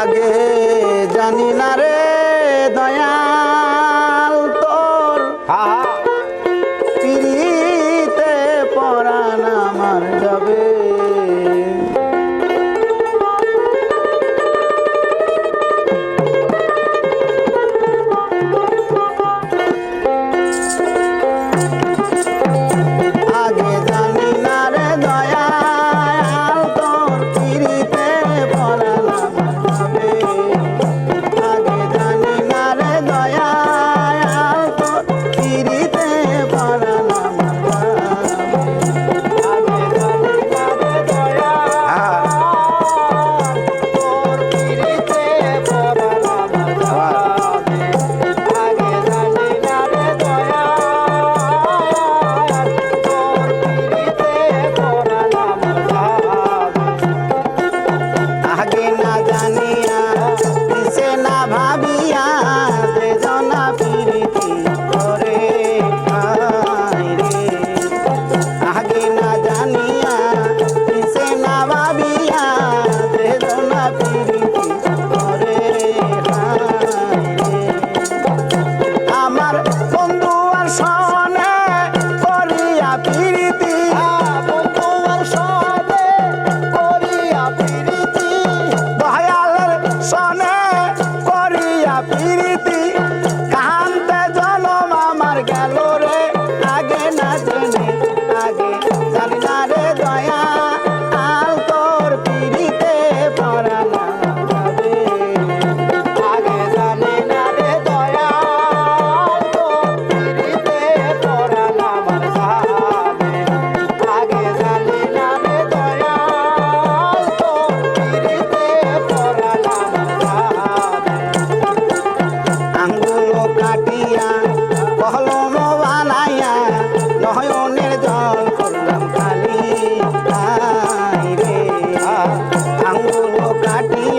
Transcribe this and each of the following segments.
আগে জানি না রে দয়াল তোর। পিড়িতে পরা আমার যাবে। be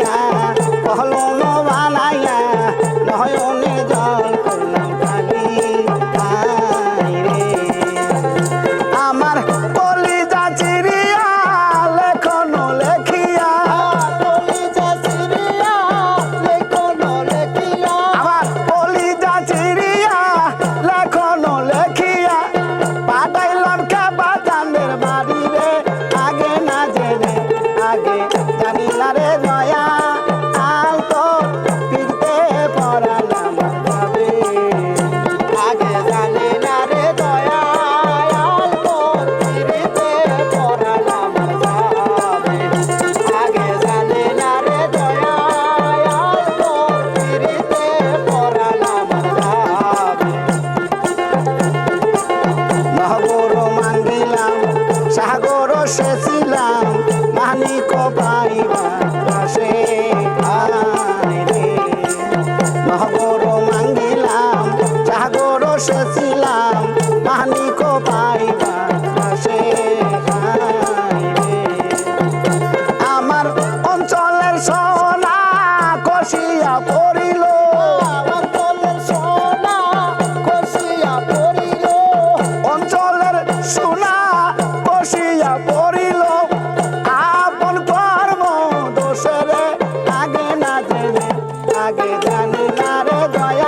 জানি না রে দয়া